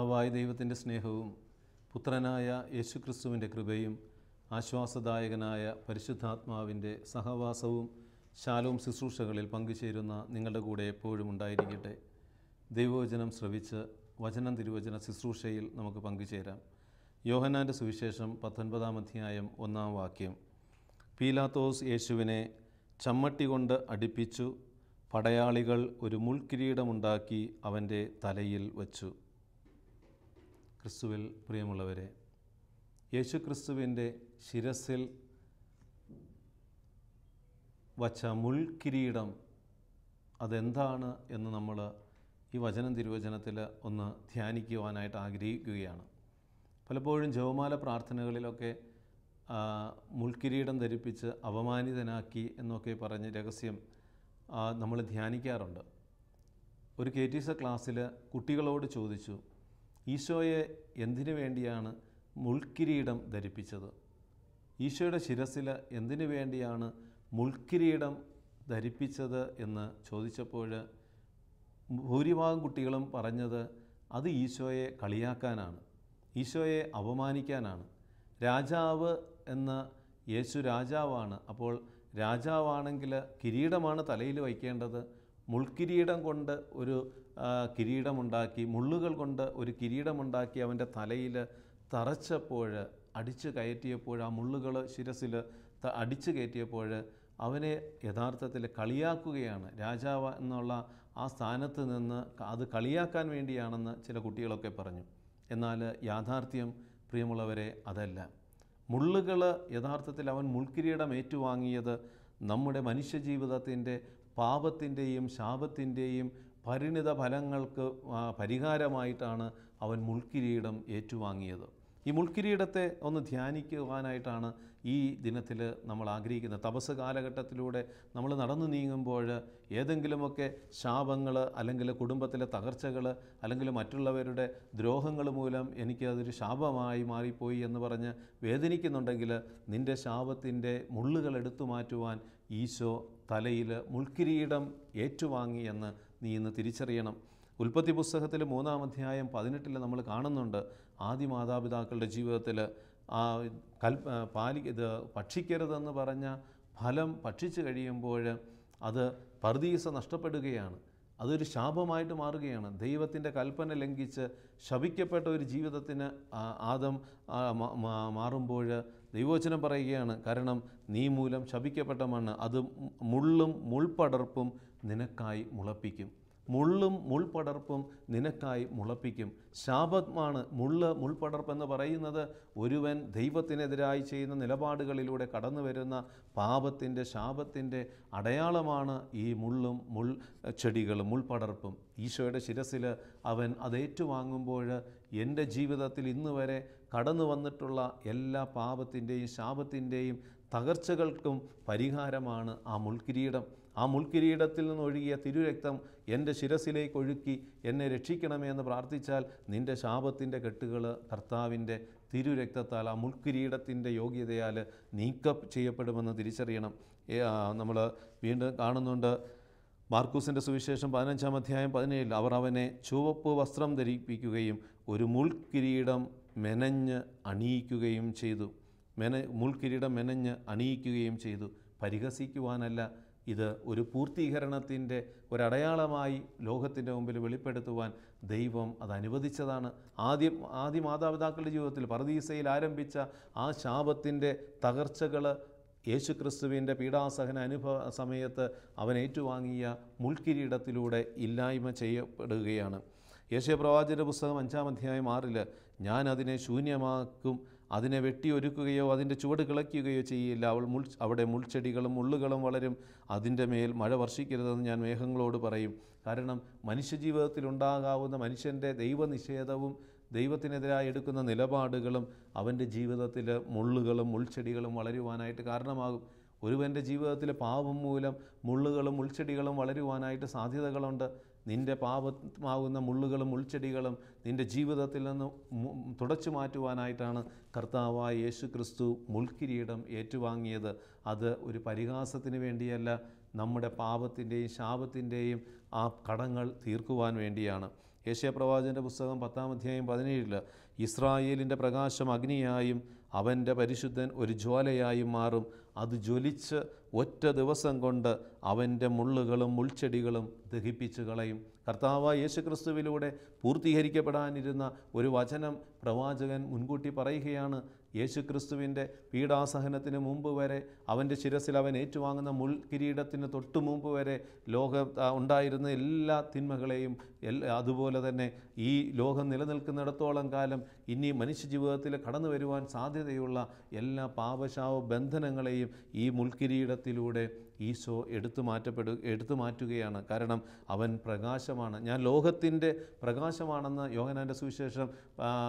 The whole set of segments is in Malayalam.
പിതാവായ ദൈവത്തിന്റെ സ്നേഹവും പുത്രനായ യേശുക്രിസ്തുവിന്റെ കൃപയും ആശ്വാസദായകനായ പരിശുദ്ധാത്മാവിന്റെ സഹവാസവും ശാലവും ശുശ്രൂഷകളിൽ പങ്കുചേരുന്ന നിങ്ങളുടെ കൂടെ എപ്പോഴും ഉണ്ടായിരിക്കട്ടെ. ദൈവവചനം ശ്രവിച്ച് വചനം തിരുവചന ശുശ്രൂഷയിൽ നമുക്ക് പങ്കുചേരാം. യോഹനാന്റെ സുവിശേഷം പത്തൊൻപതാം അധ്യായം ഒന്നാം വാക്യം. പീലാത്തോസ് യേശുവിനെ ചമ്മട്ടി കൊണ്ട് അടിപ്പിച്ചു പടയാളികൾ ഒരു മുൾക്കിരീടമുണ്ടാക്കി അവന്റെ തലയിൽ വച്ചു. ക്രിസ്തുവിൽ പ്രിയമുള്ളവരെ യേശു ക്രിസ്തുവിന്റെ ശിരസിൽ വച്ച മുൾക്കിരീടം അതെന്താണ് എന്ന് നമ്മൾ ഈ വചനം തിരുവചനത്തിൽ ഒന്ന് ധ്യാനിക്കുവാനായിട്ട് ആഗ്രഹിക്കുകയാണ്. പലപ്പോഴും ജവമാല പ്രാർത്ഥനകളിലൊക്കെ മുൾക്കിരീടം ധരിപ്പിച്ച് അപമാനിതനാക്കി എന്നൊക്കെ പറഞ്ഞ് രഹസ്യം നമ്മൾ ധ്യാനിക്കാറുണ്ട്. ഒരു കെ ടി സ ക്ലാസ്സിൽ കുട്ടികളോട് ചോദിച്ചു ഈശോയെ എന്തിനു വേണ്ടിയാണ് മുൾക്കിരീടം ധരിപ്പിച്ചത്? ഈശോയുടെ ശിരസിൽ എന്തിനു വേണ്ടിയാണ് മുൾക്കിരീടം ധരിപ്പിച്ചത് എന്ന് ചോദിച്ചപ്പോൾ ഭൂരിഭാഗം കുട്ടികളും പറഞ്ഞത് അത് ഈശോയെ കളിയാക്കാനാണ്. ഈശോയെ അപമാനിക്കാനാണ്. രാജാവ് എന്ന യേശു രാജാവാണ്. അപ്പോൾ രാജാവാണെങ്കിൽ കിരീടമാണ് തലയിൽ വയ്ക്കേണ്ടത്. മുൾക്കിരീടം കൊണ്ട് ഒരു കിരീടമുണ്ടാക്കി മുള്ളുകൾ കൊണ്ട് ഒരു കിരീടമുണ്ടാക്കി അവന്റെ തലയിൽ തറച്ചപ്പോൾ അടിച്ചു കയറ്റിയപ്പോൾ ആ മുള്ളുകൾ ശിരസിൽ അടിച്ചു കയറ്റിയപ്പോൾ അവനെ യഥാർത്ഥത്തിൽ കളിയാക്കുകയാണ്. രാജാവ് എന്നുള്ള ആ സ്ഥാനത്ത് നിന്ന് അത് കളിയാക്കാൻ വേണ്ടിയാണെന്ന് ചില കുട്ടികളൊക്കെ പറഞ്ഞു. എന്നാൽ യാഥാർത്ഥ്യം പ്രിയമുള്ളവരെ അതല്ല. മുള്ളുകൾ യഥാർത്ഥത്തിൽ അവൻ മുൾക്കിരീടം ഏറ്റുവാങ്ങിയത് നമ്മുടെ മനുഷ്യജീവിതത്തിന്റെ പാപത്തിന്റെയും ശാപത്തിന്റെയും പരിണിത ഫലങ്ങൾക്ക് പരിഹാരമായിട്ടാണ് അവൻ മുൾക്കിരീടം ഏറ്റുവാങ്ങിയത്. ഈ മുൾക്കിരീടത്തെ ഒന്ന് ധ്യാനിക്കുവാനായിട്ടാണ് ഈ ദിനത്തിൽ നമ്മൾ ആഗ്രഹിക്കുന്നത്. തപസ് കാലഘട്ടത്തിലൂടെ നമ്മൾ നടന്നു നീങ്ങുമ്പോൾ ഏതെങ്കിലുമൊക്കെ ശാപങ്ങൾ അല്ലെങ്കിൽ കുടുംബത്തിലെ തകർച്ചകൾ അല്ലെങ്കിൽ മറ്റുള്ളവരുടെ ദ്രോഹങ്ങൾ മൂലം എനിക്ക് അതൊരു ശാപമായി മാറിപ്പോയി എന്ന് പറഞ്ഞ് വേദനിക്കുന്നുണ്ടെങ്കിൽ നിന്റെ ശാപത്തിന്റെ മുള്ളുകൾ എടുത്തു മാറ്റുവാൻ ഈശോ തലയിൽ മുൾക്കിരീടം ഏറ്റുവാങ്ങി എന്ന് നീ ഇന്ന് തിരിച്ചറിയണം. ഉൽപ്പത്തി പുസ്തകത്തിൽ മൂന്നാം അധ്യായം പതിനെട്ടിൽ നമ്മൾ കാണുന്നുണ്ട്. ആദ്യ മാതാപിതാക്കളുടെ ജീവിതത്തിൽ ആ കൽ പാലി ഇത് ഭക്ഷിക്കരുതെന്ന് പറഞ്ഞ ഫലം ഭക്ഷിച്ചു കഴിയുമ്പോൾ അത് പർദീസ നഷ്ടപ്പെടുകയാണ്. അതൊരു ശാപമായിട്ട് മാറുകയാണ്. ദൈവത്തിന്റെ കൽപ്പന ലംഘിച്ച് ശപിക്കപ്പെട്ട ഒരു ജീവിതത്തിന് ആദം മാറുമ്പോൾ ദൈവവചനം പറയുകയാണ്. കാരണം നീ മൂലം ശപിക്കപ്പെട്ട മണ്ണ് അത് മുള്ളും മുൾപടർപ്പും നിനക്കായി മുളപ്പിക്കും. മുള്ളും മുൾപടർപ്പും നിനക്കായി മുളപ്പിക്കും. ശാപമാണ് മുള്ള് മുൾപടർപ്പ് എന്ന് പറയുന്നത്. ഒരുവൻ ദൈവത്തിനെതിരായി ചെയ്യുന്ന നിലപാടുകളിലൂടെ കടന്നു വരുന്ന പാപത്തിന്റെ ശാപത്തിന്റെ അടയാളമാണ് ഈ മുള്ളും മുൾ ചെടികളും മുൾപടർപ്പും. ഈശോയുടെ ശിരസിൽ അവൻ അത് ഏറ്റുവാങ്ങുമ്പോൾ എന്റെ ജീവിതത്തിൽ ഇന്ന് വരെ കടന്നു വന്നിട്ടുള്ള എല്ലാ പാപത്തിന്റെയും ശാപത്തിന്റെയും തകർച്ചകൾക്കും പരിഹാരമാണ് ആ മുൾക്കിരീടം ആ മുൾക്കിരീടത്തിൽ നിന്ന് ഒഴുകിയ തിരുരക്തം എന്റെ ശിരസിലേക്ക് ഒഴുക്കി എന്നെ രക്ഷിക്കണമേ എന്ന് പ്രാർത്ഥിച്ചാൽ നിന്റെ ശാപത്തിന്റെ കെട്ടുകൾ കർത്താവിന്റെ തിരുരക്തത്താൽ ആ മുൾക്കിരീടത്തിന്റെ യോഗ്യതയാൽ നീക്കം ചെയ്യപ്പെടുമെന്ന് തിരിച്ചറിയണം. നമ്മൾ വീണ്ടും കാണുന്നുണ്ട് മാർക്കൂസിന്റെ സുവിശേഷം പതിനഞ്ചാം അധ്യായം പതിനേഴിൽ. അവർ അവനെ ചുവപ്പ് വസ്ത്രം ധരിപ്പിക്കുകയും ഒരു മുൾക്കിരീടം മെനഞ്ഞ് അണിയിക്കുകയും ചെയ്തു. മെന മുൾക്കിരീടം മെനഞ്ഞ് അണിയിക്കുകയും ചെയ്തു. പരിഹസിക്കുവാനല്ല ഇത് ഒരു പൂർത്തീകരണത്തിന്റെ ഒരടയാളമായി ലോകത്തിന്റെ മുമ്പിൽ വെളിപ്പെടുത്തുവാൻ ദൈവം അത് അനുവദിച്ചതാണ്. ആദ്യം ആദ്യ മാതാപിതാക്കളുടെ ജീവിതത്തിൽ പറദീസയിൽ ആരംഭിച്ച ആ ശാപത്തിന്റെ തകർച്ചകൾ യേശുക്രിസ്തുവിന്റെ പീഡാസഹന അനുഭവ സമയത്ത് അവൻ ഏറ്റുവാങ്ങിയ മുൾക്കിരീടത്തിലൂടെ ഇല്ലായ്മ ചെയ്യപ്പെടുകയാണ്. യേശു പ്രവാചക പുസ്തകം അഞ്ചാം അധ്യായം ആറിൽ ഞാൻ അതിനെ ശൂന്യമാക്കും അതിനെ വെട്ടി വെട്ടിയൊരുക്കുകയോ അതിന്റെ ചുവട് കിളയ്ക്കുകയോ ചെയ്യില്ല. അവൾ മുൾ അവിടെ മുൾച്ചെടികളും മുള്ളുകളും വളരും. അതിന്റെ മേൽ മഴ വർഷിക്കരുതെന്ന് ഞാൻ മേഘങ്ങളോട് പറയും. കാരണം മനുഷ്യജീവിതത്തിൽ ഉണ്ടാകാവുന്ന മനുഷ്യന്റെ ദൈവനിഷേധവും ദൈവത്തിനെതിരായി എടുക്കുന്ന നിലപാടുകളും അവന്റെ ജീവിതത്തിൽ മുള്ളുകളും മുൾച്ചെടികളും വളരുവാനായിട്ട് കാരണമാകും. ഒരുവന്റെ ജീവിതത്തിലെ പാപം മൂലം മുള്ളുകളും മുൾച്ചെടികളും വളരുവാനായിട്ട് സാധ്യതകളുണ്ട്. നിന്റെ പാപമാകുന്ന മുള്ളുകളും മുൾച്ചെടികളും നിന്റെ ജീവിതത്തിൽ നിന്ന് തുടച്ചു മാറ്റുവാനായിട്ടാണ് കർത്താവായ യേശു ക്രിസ്തു മുൾക്കിരീടം ഏറ്റുവാങ്ങിയത്. അത് ഒരു പരിഹാസത്തിന് വേണ്ടിയല്ല നമ്മുടെ പാപത്തിന്റെയും ശാപത്തിന്റെയും ആ കടങ്ങൾ തീർക്കുവാൻ വേണ്ടിയാണ്. യേശയപ്രവാചന്റെ പ്രവാചന്റെ പുസ്തകം പത്താം അധ്യായം പതിനേഴിൽ ഇസ്രായേലിന്റെ പ്രകാശം അഗ്നിയായും അവന്റെ പരിശുദ്ധൻ ഒരു ജ്വാലയായും മാറും. അത് ജ്വലിച്ച് ഒറ്റ ദിവസം കൊണ്ട് അവന്റെ മുള്ളുകളും മുൾച്ചെടികളും ദഹിപ്പിച്ച് കളയും. കർത്താവ് യേശുക്രിസ്തുവിലൂടെ പൂർത്തീകരിക്കപ്പെടാനിരുന്ന ഒരു വചനം പ്രവാചകൻ മുൻകൂട്ടി പറയുകയാണ്. യേശുക്രിസ്തുവിന്റെ പീഡാസഹനത്തിന് മുമ്പ് വരെ അവന്റെ ശിരസിൽ അവൻ ഏറ്റുവാങ്ങുന്ന മുൾ കിരീടത്തിന് തൊട്ടു മുമ്പ് വരെ ലോക ഉണ്ടായിരുന്ന എല്ലാ തിന്മകളെയും അതുപോലെ തന്നെ ഈ ലോകം നിലനിൽക്കുന്നിടത്തോളം കാലം ഇനി മനുഷ്യ ജീവിതത്തിൽ കടന്നു വരുവാൻ സാധ്യതയുള്ള എല്ലാ പാപശാപ ബന്ധനങ്ങളെയും ഈ മുൾക്കിരീടത്തിലൂടെ ഈശോ എടുത്തു മാറ്റപ്പെടു എടുത്തു മാറ്റുകയാണ്. കാരണം അവൻ പ്രകാശമാണ്. ഞാൻ ലോകത്തിന്റെ പ്രകാശമാണെന്ന് യോഹനാന്റെ സുവിശേഷം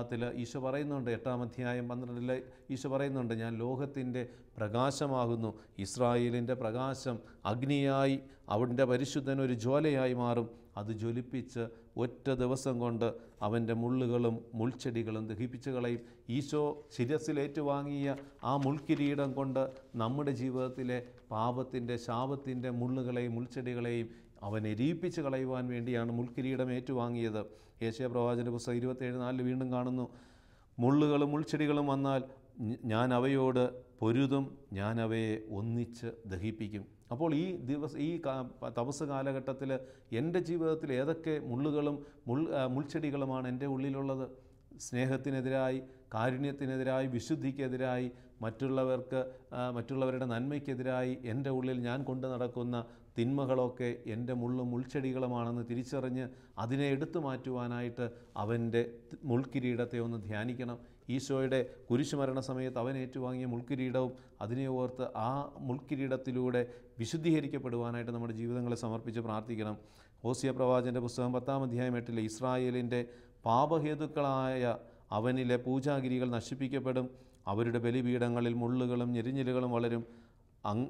ത്തിൽ ഈശോ പറയുന്നുണ്ട്. എട്ടാം അധ്യായം പന്ത്രണ്ടിൽ ഈശോ പറയുന്നുണ്ട് ഞാൻ ലോകത്തിന്റെ പ്രകാശമാകുന്നു. ഇസ്രായേലിന്റെ പ്രകാശം അഗ്നിയായി അവന്റെ പരിശുദ്ധൻ ഒരു ജ്വാലയായി മാറും. അത് ജ്വലിപ്പിച്ച് ഒറ്റ ദിവസം കൊണ്ട് അവന്റെ മുള്ളുകളും മുൾച്ചെടികളും ദഹിപ്പിച്ച് കളയും. ഈശോ ശിരസിലേറ്റുവാങ്ങിയ ആ മുൾക്കിരീടം കൊണ്ട് നമ്മുടെ ജീവിതത്തിലെ പാപത്തിന്റെ ശാപത്തിന്റെ മുള്ളുകളെയും മുൾച്ചെടികളെയും അവൻ എരിയിപ്പിച്ച് കളയുവാൻ വേണ്ടിയാണ് മുൾക്കിരീടം ഏറ്റുവാങ്ങിയത്. യേശയ പ്രവാചന പുസ്തകം ഇരുപത്തേഴ് നാലിൽ വീണ്ടും കാണുന്നു. മുള്ളുകളും മുൾച്ചെടികളും വന്നാൽ ഞാൻ അവയോട് പൊരുതും ഞാൻ അവയെ ഒന്നിച്ച് ദഹിപ്പിക്കും. അപ്പോൾ ഈ ദിവസ ഈ തപസ് കാലഘട്ടത്തിൽ എന്റെ ജീവിതത്തിൽ ഏതൊക്കെ മുള്ളുകളും മുൾ മുൾച്ചെടികളുമാണ് എന്റെ ഉള്ളിലുള്ളത്? സ്നേഹത്തിനെതിരായി കാരുണ്യത്തിനെതിരായി വിശുദ്ധിക്കെതിരായി മറ്റുള്ളവർക്ക് മറ്റുള്ളവരുടെ നന്മയ്ക്കെതിരായി എന്റെ ഉള്ളിൽ ഞാൻ കൊണ്ടു നടക്കുന്ന തിന്മകളൊക്കെ എന്റെ മുള്ളും മുൾച്ചെടികളുമാണെന്ന് തിരിച്ചറിഞ്ഞ് അതിനെ എടുത്തു മാറ്റുവാനായിട്ട് അവന്റെ മുൾക്കിരീടത്തെ ഒന്ന് ധ്യാനിക്കണം. ഈശോയുടെ കുരിശുമരണ സമയത്ത് അവൻ ഏറ്റുവാങ്ങിയ മുൾക്കിരീടവും അതിനെ ഓർത്ത് ആ മുൾക്കിരീടത്തിലൂടെ വിശുദ്ധീകരിക്കപ്പെടുവാനായിട്ട് നമ്മുടെ ജീവിതങ്ങളെ സമർപ്പിച്ച് പ്രാർത്ഥിക്കണം. ഓസിയ പ്രവാചന്റെ പുസ്തകം പത്താം അധ്യായം എട്ടിലെ ഇസ്രായേലിന്റെ പാപഹേതുക്കളായ അവനിലെ പൂജാഗിരികൾ നശിപ്പിക്കപ്പെടും. അവരുടെ ബലിപീഠങ്ങളിൽ മുള്ളുകളും ഞെരിഞ്ഞിലുകളും വളരും.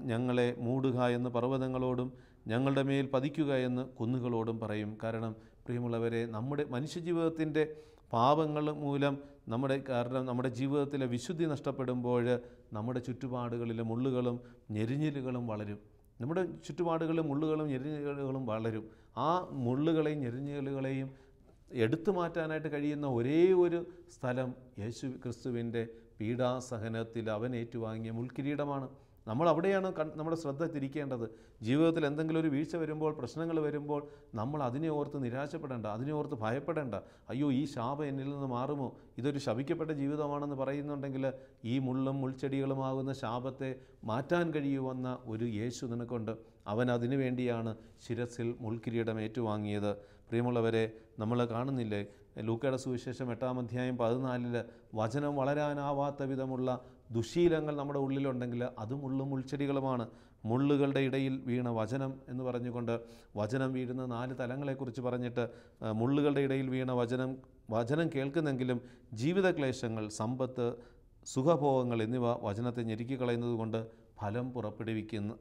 ഞങ്ങളെ മൂടുക എന്ന് പർവതങ്ങളോടും ഞങ്ങളുടെ മേൽ പതിക്കുക എന്ന് കുന്നുകളോടും പറയും. കാരണം പ്രിയമുള്ളവരെ നമ്മുടെ മനുഷ്യജീവിതത്തിന്റെ പാപങ്ങൾ മൂലം നമ്മുടെ കാരണം നമ്മുടെ ജീവിതത്തിലെ വിശുദ്ധി നഷ്ടപ്പെടുമ്പോൾ നമ്മുടെ ചുറ്റുപാടുകളിലെ മുള്ളുകളും ഞെരിഞ്ഞിലുകളും വളരും. നമ്മുടെ ചുറ്റുപാടുകളിലെ മുള്ളുകളും ഞെരിഞ്ഞിലുകളും വളരും. ആ മുള്ളുകളെയും ഞെരിഞ്ഞിലുകളെയും എടുത്തു മാറ്റാനായിട്ട് കഴിയുന്ന ഒരേ ഒരു സ്ഥലം യേശു ക്രിസ്തുവിന്റെ പീഡാസഹനത്തിൽ അവൻ ഏറ്റുവാങ്ങിയ മുൾക്കിരീടമാണ്. നമ്മൾ അവിടെയാണ് നമ്മുടെ ശ്രദ്ധ തിരിക്കേണ്ടത്. ജീവിതത്തിൽ എന്തെങ്കിലും ഒരു വീഴ്ച വരുമ്പോൾ പ്രശ്നങ്ങൾ വരുമ്പോൾ നമ്മൾ അതിനെ ഓർത്ത് നിരാശപ്പെടേണ്ട അതിനെ ഓർത്ത് ഭയപ്പെടേണ്ട. അയ്യോ ഈ ശാപ എന്നിൽ നിന്ന് മാറുമോ? ഇതൊരു ശപിക്കപ്പെട്ട ജീവിതമാണെന്ന് പറയുന്നുണ്ടെങ്കിൽ ഈ മുള്ളും മുൾച്ചെടികളുമാകുന്ന ശാപത്തെ മാറ്റാൻ കഴിയുമെന്ന ഒരു യേശു നിനക്കൊണ്ട്. അവൻ അതിനു വേണ്ടിയാണ് ശിരസിൽ മുൾക്കിരീടം ഏറ്റുവാങ്ങിയത്. പ്രിയമുള്ളവരെ നമ്മൾ കാണുന്നില്ലേ? ലൂക്കയുടെ സുവിശേഷം എട്ടാം അധ്യായം പതിനാലിൽ വചനം വളരാനാവാത്ത വിധമുള്ള ദുശീലങ്ങൾ നമ്മുടെ ഉള്ളിലുണ്ടെങ്കിൽ അത് മുള്ളും മുൾച്ചെടികളുമാണ് മുള്ളുകളുടെ ഇടയിൽ വീണ വചനം എന്ന് പറഞ്ഞുകൊണ്ട് വചനം വീഴുന്ന നാല് തലങ്ങളെക്കുറിച്ച് പറഞ്ഞിട്ട് മുള്ളുകളുടെ ഇടയിൽ വീണ വചനം വചനം കേൾക്കുന്നെങ്കിലും ജീവിതക്ലേശങ്ങൾ സമ്പത്ത് സുഖഭോഗങ്ങൾ എന്നിവ വചനത്തെ ഞെരുക്കിക്കളയുന്നത് കൊണ്ട് ഫലം പുറപ്പെടുവിക്കുന്ന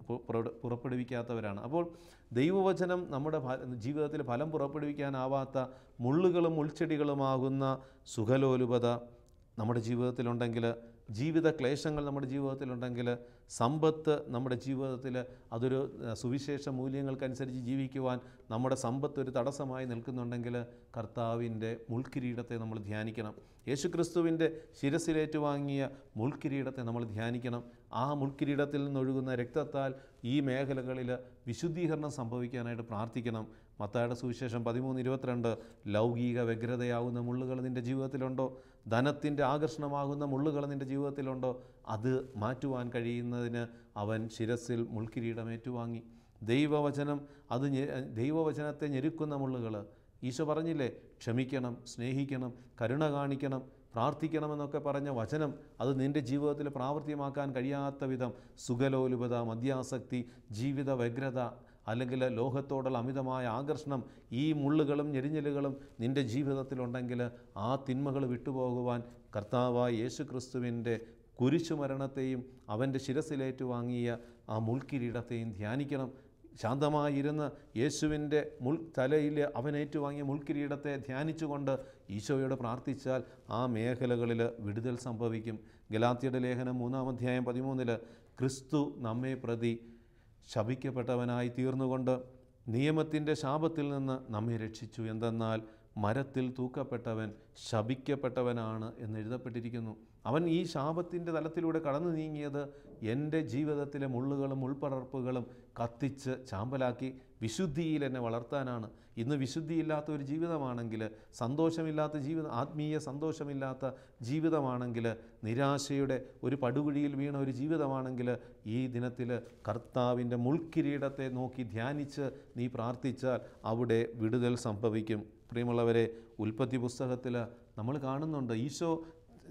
പുറപ്പെടുവിക്കാത്തവരാണ്. അപ്പോൾ ദൈവവചനം നമ്മുടെ ജീവിതത്തിൽ ഫലം പുറപ്പെടുവിക്കാനാവാത്ത മുള്ളുകളും മുൾച്ചെടികളുമാകുന്ന സുഖലോലുപത നമ്മുടെ ജീവിതത്തിലുണ്ടെങ്കിൽ ജീവിത ക്ലേശങ്ങൾ നമ്മുടെ ജീവിതത്തിലുണ്ടെങ്കിൽ സമ്പത്ത് നമ്മുടെ ജീവിതത്തിൽ അതൊരു സുവിശേഷ മൂല്യങ്ങൾക്കനുസരിച്ച് ജീവിക്കുവാൻ നമ്മുടെ സമ്പത്ത് ഒരു തടസ്സമായി നിൽക്കുന്നുണ്ടെങ്കിൽ കർത്താവിന്റെ മുൾക്കിരീടത്തെ നമ്മൾ ധ്യാനിക്കണം. യേശുക്രിസ്തുവിന്റെ ശിരസിലേറ്റുവാങ്ങിയ മുൾക്കിരീടത്തെ നമ്മൾ ധ്യാനിക്കണം. ആ മുൾക്കിരീടത്തിൽ നിന്നൊഴുകുന്ന രക്തത്താൽ ഈ മേഖലകളിൽ വിശുദ്ധീകരണം സംഭവിക്കാനായിട്ട് പ്രാർത്ഥിക്കണം. മത്തായുടെ സുവിശേഷം പതിമൂന്ന് ഇരുപത്തിരണ്ട് ലൗകിക വ്യഗ്രതയാകുന്ന മുള്ളുകൾ നിന്റെ ജീവിതത്തിലുണ്ടോ? ധനത്തിന്റെ ആകർഷണമാകുന്ന മുള്ളുകൾ നിന്റെ ജീവിതത്തിലുണ്ടോ? അത് മാറ്റുവാൻ കഴിയുന്നതിന് അവൻ ശിരസിൽ മുൾക്കിരീടം ഏറ്റുവാങ്ങി ദൈവവചനം അത് ദൈവവചനത്തെ ഞെരുക്കുന്ന മുള്ളുകൾ. ഈശോ പറഞ്ഞില്ലേ ക്ഷമിക്കണം സ്നേഹിക്കണം കരുണ കാണിക്കണം പ്രാർത്ഥിക്കണമെന്നൊക്കെ പറഞ്ഞ വചനം അത് നിന്റെ ജീവിതത്തിൽ പ്രാവർത്തികമാക്കാൻ കഴിയാത്ത വിധം സുഖലോലുപത മദ്യാസക്തി ജീവിത വ്യഗ്രത അല്ലെങ്കിൽ ലോകത്തോടുള്ള അമിതമായ ആകർഷണം ഈ മുള്ളുകളും ഞെരിഞ്ഞലുകളും നിന്റെ ജീവിതത്തിലുണ്ടെങ്കിൽ ആ തിന്മകൾ വിട്ടുപോകുവാൻ കർത്താവായ യേശു ക്രിസ്തുവിന്റെ കുരിശുമരണത്തെയും അവന്റെ ശിരസിലേറ്റു വാങ്ങിയ ആ മുൾക്കിരീടത്തെയും ധ്യാനിക്കണം. ശാന്തമായിരുന്ന് യേശുവിന്റെ മുൾ തലയിൽ അവനേറ്റുവാങ്ങിയ മുൾക്കിരീടത്തെ ധ്യാനിച്ചുകൊണ്ട് ഈശോയോട് പ്രാർത്ഥിച്ചാൽ ആ മേഖലകളിൽ വിടുതൽ സംഭവിക്കും. ഗലാത്തിയുടെ ലേഖനം മൂന്നാം അധ്യായം പതിമൂന്നിൽ ക്രിസ്തു നമ്മെ പ്രതി ശപിക്കപ്പെട്ടവനായി തീർന്നുകൊണ്ട് നിയമത്തിന്റെ ശാപത്തിൽ നിന്ന് നമ്മെ രക്ഷിച്ചു. എന്തെന്നാൽ മരത്തിൽ തൂക്കപ്പെട്ടവൻ ശപിക്കപ്പെട്ടവനാണ് എന്ന് എഴുതപ്പെട്ടിരിക്കുന്നു. അവൻ ഈ ശാപത്തിന്റെ തലത്തിലൂടെ കടന്നു നീങ്ങിയത് എന്റെ ജീവിതത്തിലെ മുള്ളുകളും ഉൾപ്പടർപ്പുകളും കത്തിച്ച് ചാമ്പലാക്കി വിശുദ്ധിയിൽ എന്നെ വളർത്താനാണ്. ഇന്ന് വിശുദ്ധിയില്ലാത്ത ഒരു ജീവിതമാണെങ്കിൽ സന്തോഷമില്ലാത്ത ജീവിത ആത്മീയ സന്തോഷമില്ലാത്ത ജീവിതമാണെങ്കിൽ നിരാശയുടെ ഒരു പടുകുഴിയിൽ വീണ ഒരു ജീവിതമാണെങ്കിൽ ഈ ദിനത്തിൽ കർത്താവിന്റെ മുൾക്കിരീടത്തെ നോക്കി ധ്യാനിച്ച് നീ പ്രാർത്ഥിച്ചാൽ അവിടെ വിടുതൽ സംഭവിക്കും. പ്രിയമുള്ളവരെ ഉൽപ്പത്തി പുസ്തകത്തിൽ നമ്മൾ കാണുന്നുണ്ട് ഈശോ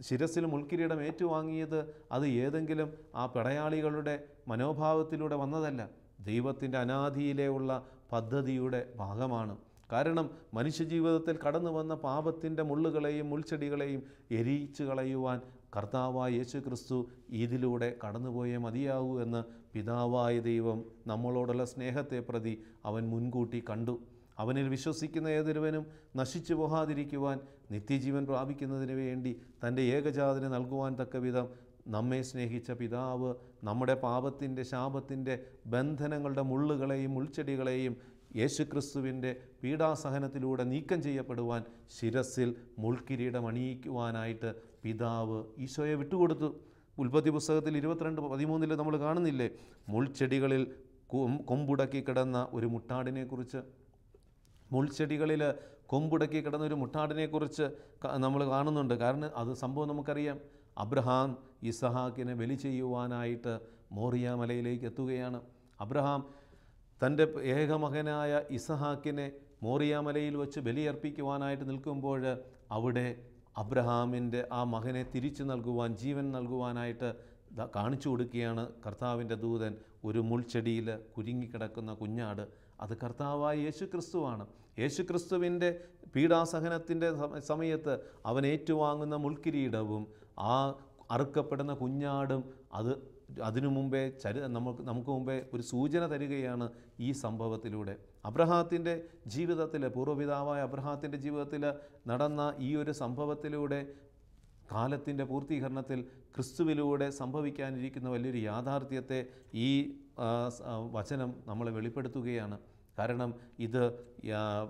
ശിരസിൽ മുൾക്കിരീടം ഏറ്റുവാങ്ങിയത് അത് ഏതെങ്കിലും ആ പടയാളികളുടെ മനോഭാവത്തിലൂടെ വന്നതല്ല ദൈവത്തിന്റെ അനാദിയിലെയുള്ള പദ്ധതിയുടെ ഭാഗമാണ്. കാരണം മനുഷ്യജീവിതത്തിൽ കടന്നു വന്ന പാപത്തിന്റെ മുള്ളുകളെയും മുൾച്ചെടികളെയും എരിയിച്ചു കളയുവാൻ കർത്താവായ യേശു ക്രിസ്തു ഇതിലൂടെ കടന്നുപോയേ മതിയാകൂ എന്ന് പിതാവായ ദൈവം നമ്മളോടുള്ള സ്നേഹത്തെ പ്രതി അവൻ മുൻകൂട്ടി കണ്ടു. അവനിൽ വിശ്വസിക്കുന്ന ഏതൊരുവനും നശിച്ചു പോകാതിരിക്കുവാൻ നിത്യജീവൻ പ്രാപിക്കുന്നതിന് വേണ്ടി തന്റെ ഏകജാതന് നൽകുവാൻ തക്ക വിധം നമ്മെ സ്നേഹിച്ച പിതാവ് നമ്മുടെ പാപത്തിന്റെ ശാപത്തിന്റെ ബന്ധനങ്ങളുടെ മുള്ളുകളെയും മുൾച്ചെടികളെയും യേശുക്രിസ്തുവിന്റെ പീഡാസഹനത്തിലൂടെ നീക്കം ചെയ്യപ്പെടുവാൻ ശിരസിൽ മുൾക്കിരീടം അണിയിക്കുവാനായിട്ട് പിതാവ് ഈശോയെ വിട്ടുകൊടുത്തു. ഉൽപ്പത്തി പുസ്തകത്തിൽ ഇരുപത്തിരണ്ട് പതിമൂന്നിൽ നമ്മൾ കാണുന്നില്ലേ? മുൾച്ചെടികളിൽ കൊമ്പുടക്കി കിടന്ന ഒരു മുട്ടാടിനെക്കുറിച്ച്. മുൾച്ചെടികളിൽ കൊമ്പുടക്കി കിടന്ന ഒരു മുട്ടാടിനെക്കുറിച്ച് നമ്മൾ കാണുന്നുണ്ട്. കാരണം അത് സംഭവം നമുക്കറിയാം. അബ്രഹാം ഇസഹാക്കിനെ ബലി ചെയ്യുവാനായിട്ട് മോറിയ മലയിലേക്ക് എത്തുകയാണ്. അബ്രഹാം തന്റെ ഏകമകനായ ഇസഹാക്കിനെ മോറിയ മലയിൽ വെച്ച് ബലിയർപ്പിക്കുവാനായിട്ട് നിൽക്കുമ്പോൾ അവിടെ അബ്രഹാമിന്റെ ആ മകനെ തിരിച്ചു നൽകുവാൻ ജീവൻ നൽകുവാനായിട്ട് കാണിച്ചു കൊടുക്കുകയാണ് കർത്താവിന്റെ ദൂതൻ. ഒരു മുൾച്ചെടിയിൽ കുരുങ്ങിക്കിടക്കുന്ന കുഞ്ഞാട് അത് കർത്താവായ യേശു ക്രിസ്തുവാണ് യേശു ക്രിസ്തുവിന്റെ പീഡാസഹനത്തിന്റെ സമയത്ത് അവൻ ഏറ്റുവാങ്ങുന്ന മുൾക്കിരീടവും ആ അറുക്കപ്പെടുന്ന കുഞ്ഞാടും അത് അതിനു മുമ്പേ ചരി നമുക്ക് നമുക്ക് മുമ്പേ ഒരു സൂചന തരികയാണ് ഈ സംഭവത്തിലൂടെ. അബ്രഹാത്തിന്റെ ജീവിതത്തിൽ പൂർവപിതാവായ അബ്രഹാത്തിന്റെ ജീവിതത്തിൽ നടന്ന ഈ ഒരു സംഭവത്തിലൂടെ കാലത്തിന്റെ പൂർത്തീകരണത്തിൽ ക്രിസ്തുവിലൂടെ സംഭവിക്കാനിരിക്കുന്ന വലിയൊരു യാഥാർത്ഥ്യത്തെ ഈ വചനം നമ്മളെ വെളിപ്പെടുത്തുകയാണ്. കാരണം ഇത്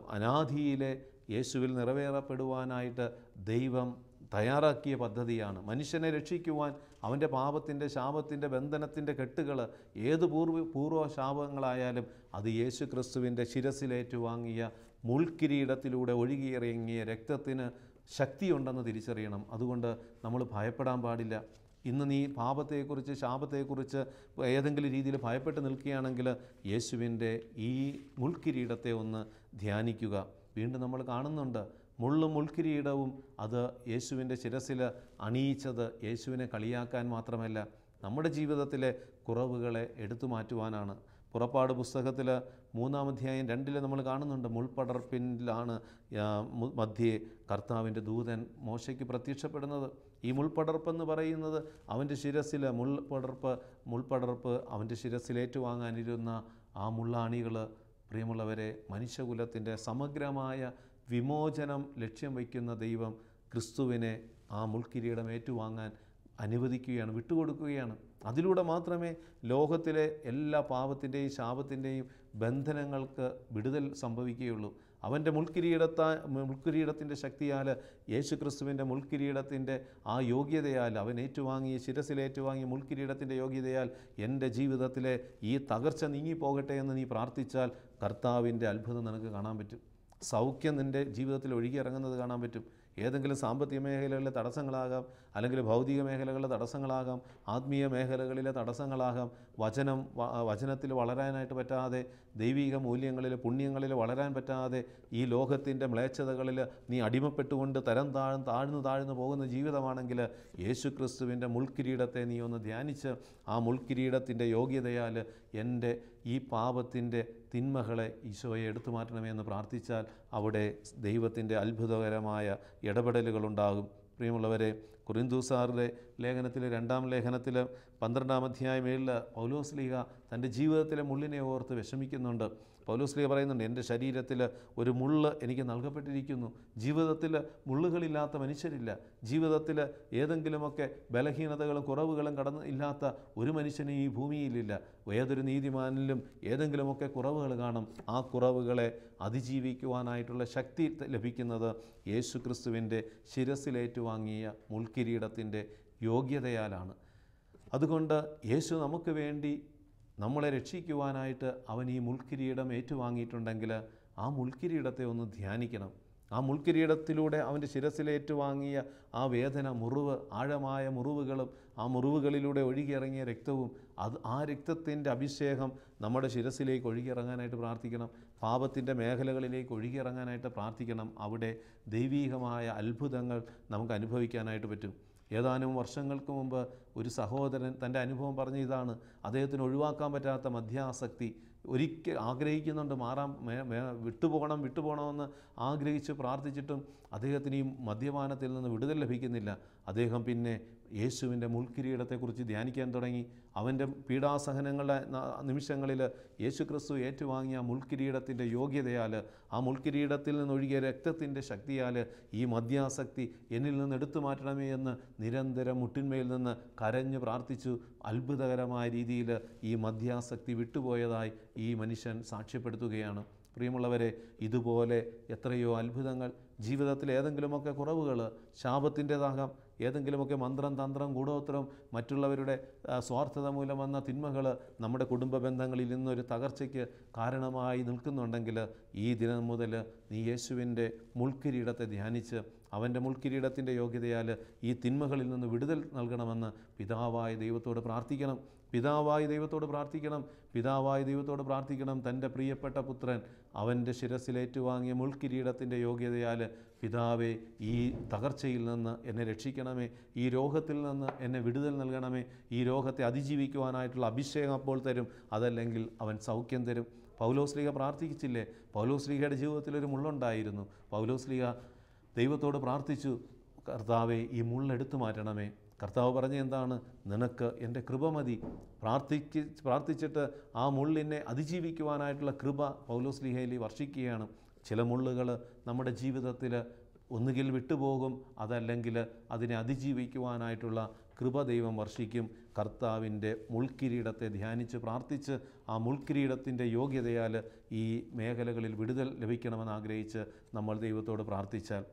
അനാധിയിലെ യേശുവിൽ നിറവേറപ്പെടുവാനായിട്ട് ദൈവം തയ്യാറാക്കിയ പദ്ധതിയാണ്. മനുഷ്യനെ രക്ഷിക്കുവാൻ അവന്റെ പാപത്തിന്റെ ശാപത്തിന്റെ ബന്ധനത്തിന്റെ കെട്ടുകൾ ഏത് പൂർവ പൂർവ ശാപങ്ങളായാലും അത് യേശു ക്രിസ്തുവിന്റെ ശിരസിലേറ്റുവാങ്ങിയ മുൾക്കിരീടത്തിലൂടെ ഒഴുകിയിറങ്ങിയ രക്തത്തിന് ശക്തിയുണ്ടെന്ന് തിരിച്ചറിയണം. അതുകൊണ്ട് നമ്മൾ ഭയപ്പെടാൻ പാടില്ല. ഇന്ന് നീ പാപത്തെക്കുറിച്ച് ശാപത്തെക്കുറിച്ച് ഏതെങ്കിലും രീതിയിൽ ഭയപ്പെട്ട് നിൽക്കുകയാണെങ്കിൽ യേശുവിന്റെ ഈ മുൾക്കിരീടത്തെ ഒന്ന് ധ്യാനിക്കുക. വീണ്ടും നമ്മൾ കാണുന്നുണ്ട് മുള്ളും മുൾക്കിരീടവും അത് യേശുവിന്റെ ശിരസിൽ അണിയിച്ചത് യേശുവിനെ കളിയാക്കാൻ മാത്രമല്ല നമ്മുടെ ജീവിതത്തിലെ കുറവുകളെ എടുത്തു മാറ്റുവാനാണ്. പുറപ്പാട് പുസ്തകത്തിൽ മൂന്നാം അധ്യായം രണ്ടിൽ നമ്മൾ കാണുന്നുണ്ട് മുൾപടർപ്പിലാണ് മധ്യേ കർത്താവിന്റെ ദൂതൻ മോശയ്ക്ക് പ്രത്യക്ഷപ്പെടുന്നത്. ഈ മുൾപടർപ്പെന്ന് പറയുന്നത് അവന്റെ ശിരസിലെ മുൾപടർപ്പ് മുൾപടർപ്പ് അവന്റെ ശിരസിലേറ്റുവാങ്ങാനിരുന്ന ആ മുള്ളാണികൾ പ്രിയമുള്ളവരെ മനുഷ്യകുലത്തിന്റെ സമഗ്രമായ വിമോചനം ലക്ഷ്യം വയ്ക്കുന്ന ദൈവം ക്രിസ്തുവിനെ ആ മുൾക്കിരീടം ഏറ്റുവാങ്ങാൻ അനുവദിക്കുകയാണ് വിട്ടുകൊടുക്കുകയാണ്. അതിലൂടെ മാത്രമേ ലോകത്തിലെ എല്ലാ പാപത്തിന്റെയും ശാപത്തിന്റെയും ബന്ധനങ്ങൾക്ക് വിടുതൽ സംഭവിക്കുകയുള്ളൂ. അവന്റെ മുൾക്കിരീടത്താ മുൾക്കിരീടത്തിന്റെ ശക്തിയാൽ യേശു ക്രിസ്തുവിന്റെ മുൾക്കിരീടത്തിന്റെ ആ യോഗ്യതയാൽ അവൻ ഏറ്റുവാങ്ങിയ ശിരസിലേറ്റുവാങ്ങിയ മുൾക്കിരീടത്തിന്റെ യോഗ്യതയാൽ എന്റെ ജീവിതത്തിലെ ഈ തകർച്ച നീങ്ങിപ്പോകട്ടെ എന്ന് നീ പ്രാർത്ഥിച്ചാൽ കർത്താവിന്റെ അത്ഭുതം നിനക്ക് കാണാൻ പറ്റും. സൗഖ്യം നിന്റെ ജീവിതത്തിൽ ഒഴുകിയിറങ്ങുന്നത് കാണാൻ പറ്റും. ഏതെങ്കിലും സാമ്പത്തിക മേഖലകളിലെ തടസ്സങ്ങളാകാം. അല്ലെങ്കിൽ ഭൗതിക മേഖലകളിലെ തടസ്സങ്ങളാകാം ആത്മീയ മേഖലകളിലെ തടസ്സങ്ങളാകാം വചനം വചനത്തിൽ വളരാനായിട്ട് പറ്റാതെ ദൈവിക മൂല്യങ്ങളിൽ പുണ്യങ്ങളിൽ വളരാൻ പറ്റാതെ ഈ ലോകത്തിന്റെ മ്ലേച്ഛതകളിൽ നീ അടിമപ്പെട്ടുകൊണ്ട് തരം താഴ്ന്ന് താഴ്ന്നു താഴ്ന്നു പോകുന്ന ജീവിതമാണെങ്കിൽ യേശു ക്രിസ്തുവിന്റെ മുൾക്കിരീടത്തെ നീ ഒന്ന് ധ്യാനിച്ച് ആ മുൾക്കിരീടത്തിന്റെ യോഗ്യതയാൽ എന്റെ ഈ പാപത്തിന്റെ തിന്മകളെ ഈശോയെ എടുത്തു മാറ്റണമേ എന്ന് പ്രാർത്ഥിച്ചാൽ അവിടെ ദൈവത്തിന്റെ അത്ഭുതകരമായ ഇടപെടലുകളുണ്ടാകും. പ്രിയമുള്ളവരെ കുറിന്തൂസാറുടെ ലേഖനത്തിൽ രണ്ടാം ലേഖനത്തിൽ പന്ത്രണ്ടാം അധ്യായം ഏഴിൽ പൗലോസ് ലീഗ തന്റെ ജീവിതത്തിലെ മുള്ളിനെ ഓർത്ത് വിഷമിക്കുന്നുണ്ട്. പൗലോസ്ലിയ പറയുന്നുണ്ട് എന്റെ ശരീരത്തിൽ ഒരു മുള്ള് എനിക്ക് നൽകപ്പെട്ടിരിക്കുന്നു. ജീവിതത്തിൽ മുള്ളുകളില്ലാത്ത മനുഷ്യരില്ല. ജീവിതത്തിൽ ഏതെങ്കിലുമൊക്കെ ബലഹീനതകളും കുറവുകളും കടന്ന് ഇല്ലാത്ത ഒരു മനുഷ്യനും ഈ ഭൂമിയിലില്ല. ഏതൊരു നീതിമാനിലും ഏതെങ്കിലുമൊക്കെ കുറവുകൾ കാണും. ആ കുറവുകളെ അതിജീവിക്കുവാനായിട്ടുള്ള ശക്തി ലഭിക്കുന്നത് യേശു ക്രിസ്തുവിന്റെ ശിരസിലേറ്റുവാങ്ങിയ മുൾക്കിരീടത്തിന്റെ യോഗ്യതയാലാണ്. അതുകൊണ്ട് യേശു നമുക്ക് വേണ്ടി നമ്മളെ രക്ഷിക്കുവാനായിട്ട് അവൻ ഈ മുൾക്കിരീടം ഏറ്റുവാങ്ങിയിട്ടുണ്ടെങ്കിൽ ആ മുൾക്കിരീടത്തെ ഒന്ന് ധ്യാനിക്കണം. ആ മുൾക്കിരീടത്തിലൂടെ അവന്റെ ശിരസിലേറ്റുവാങ്ങിയ ആ വേദന മുറിവ് ആഴമായ മുറിവുകളും ആ മുറിവുകളിലൂടെ ഒഴുകിയിറങ്ങിയ രക്തവും അത് ആ രക്തത്തിന്റെ അഭിഷേകം നമ്മുടെ ശിരസിലേക്ക് ഒഴുകിയിറങ്ങാനായിട്ട് പ്രാർത്ഥിക്കണം. പാപത്തിന്റെ മേഖലകളിലേക്ക് ഒഴുകിയിറങ്ങാനായിട്ട് പ്രാർത്ഥിക്കണം. അവിടെ ദൈവീകമായ അത്ഭുതങ്ങൾ നമുക്ക് അനുഭവിക്കാനായിട്ട് പറ്റും. ഏതാനും വർഷങ്ങൾക്ക് മുമ്പ് ഒരു സഹോദരൻ തന്റെ അനുഭവം പറഞ്ഞ ഇതാണ്. അദ്ദേഹത്തിന് ഒഴിവാക്കാൻ പറ്റാത്ത മദ്യാസക്തി ഒരിക്കൽ ആഗ്രഹിക്കുന്നുണ്ട് മാറാൻ വിട്ടുപോകണം വിട്ടുപോകണമെന്ന് ആഗ്രഹിച്ച് പ്രാർത്ഥിച്ചിട്ടും അദ്ദേഹത്തിന് ഈ മദ്യപാനത്തിൽ നിന്ന് വിടുതൽ ലഭിക്കുന്നില്ല. അദ്ദേഹം പിന്നെ യേശുവിന്റെ മുൾക്കിരീടത്തെക്കുറിച്ച് ധ്യാനിക്കാൻ തുടങ്ങി. അവന്റെ പീഡാസഹനങ്ങളുടെ നിമിഷങ്ങളിൽ യേശു ക്രിസ്തു ഏറ്റുവാങ്ങിയ മുൾക്കിരീടത്തിന്റെ യോഗ്യതയാൽ ആ മുൾക്കിരീടത്തിൽ നിന്നൊഴുകിയ രക്തത്തിന്റെ ശക്തിയാൽ ഈ മദ്യാസക്തി എന്നിൽ നിന്ന് എടുത്തു മാറ്റണമേ എന്ന് നിരന്തരം മുട്ടിന്മേൽ നിന്ന് കരഞ്ഞ് പ്രാർത്ഥിച്ചു. അത്ഭുതകരമായ രീതിയിൽ ഈ മദ്യാസക്തി വിട്ടുപോയതായി ഈ മനുഷ്യൻ സാക്ഷ്യപ്പെടുത്തുകയാണ്. പ്രിയമുള്ളവരെ ഇതുപോലെ എത്രയോ അത്ഭുതങ്ങൾ ജീവിതത്തിൽ ഏതെങ്കിലുമൊക്കെ കുറവുകൾ ശാപത്തിന്റെതാകാം ഏതെങ്കിലുമൊക്കെ മന്ത്രം തന്ത്രം ഗൂഢോത്തരം മറ്റുള്ളവരുടെ സ്വാർത്ഥത മൂലം വന്ന തിന്മകൾ നമ്മുടെ കുടുംബ ബന്ധങ്ങളിൽ ഇന്നൊരു തകർച്ചയ്ക്ക് കാരണമായി നിൽക്കുന്നുണ്ടെങ്കിൽ ഈ ദിനം മുതൽ നീ യേശുവിന്റെ മുൾക്കിരീടത്തെ ധ്യാനിച്ച് അവന്റെ മുൾക്കിരീടത്തിന്റെ യോഗ്യതയാൽ ഈ തിന്മകളിൽ നിന്ന് വിടുതൽ നൽകണമെന്ന് പിതാവായ ദൈവത്തോട് പ്രാർത്ഥിക്കണം. പിതാവായ ദൈവത്തോട് പ്രാർത്ഥിക്കണം. പിതാവായ ദൈവത്തോട് പ്രാർത്ഥിക്കണം. തന്റെ പ്രിയപ്പെട്ട പുത്രൻ അവന്റെ ശിരസിലേറ്റുവാങ്ങിയ മുൾക്കിരീടത്തിന്റെ യോഗ്യതയാൽ പിതാവെ ഈ തകർച്ചയിൽ നിന്ന് എന്നെ രക്ഷിക്കണമേ ഈ രോഗത്തിൽ നിന്ന് എന്നെ വിടുതൽ നൽകണമേ ഈ രോഗത്തെ അതിജീവിക്കുവാനായിട്ടുള്ള അഭിഷേകം അപ്പോൾ തരും അതല്ലെങ്കിൽ അവൻ സൗഖ്യം തരും. പൗലോസ്ലിഹ പ്രാർത്ഥിച്ചില്ലേ? പൗലോസ്ലിഹയുടെ ജീവിതത്തിൽ ഒരു മുള്ളുണ്ടായിരുന്നു. പൗലോസ്ലിഹ ദൈവത്തോട് പ്രാർത്ഥിച്ചു കർത്താവെ ഈ മുള്ളെടുത്തു മാറ്റണമേ. കർത്താവ് പറഞ്ഞ എന്താണ്? നിനക്ക് എന്റെ കൃപ മതി. പ്രാർത്ഥിക്ക് പ്രാർത്ഥിച്ചിട്ട് ആ മുള്ളിനെ അതിജീവിക്കുവാനായിട്ടുള്ള കൃപ പൗലോസ്ലിഹയിൽ വർഷിക്കുകയാണ്. ചില മുള്ളുകൾ നമ്മുടെ ജീവിതത്തിൽ ഒന്നുകിൽ വിട്ടുപോകും അതല്ലെങ്കിൽ അതിനെ അതിജീവിക്കുവാനായിട്ടുള്ള കൃപ ദൈവം വർഷിക്കും. കർത്താവിന്റെ മുൾക്കിരീടത്തെ ധ്യാനിച്ച് പ്രാർത്ഥിച്ച് ആ മുൾക്കിരീടത്തിന്റെ യോഗ്യതയാൽ ഈ മേഖലകളിൽ വിടുതൽ ലഭിക്കണമെന്ന് ആഗ്രഹിച്ച് നമ്മൾ ദൈവത്തോട് പ്രാർത്ഥിച്ചാൽ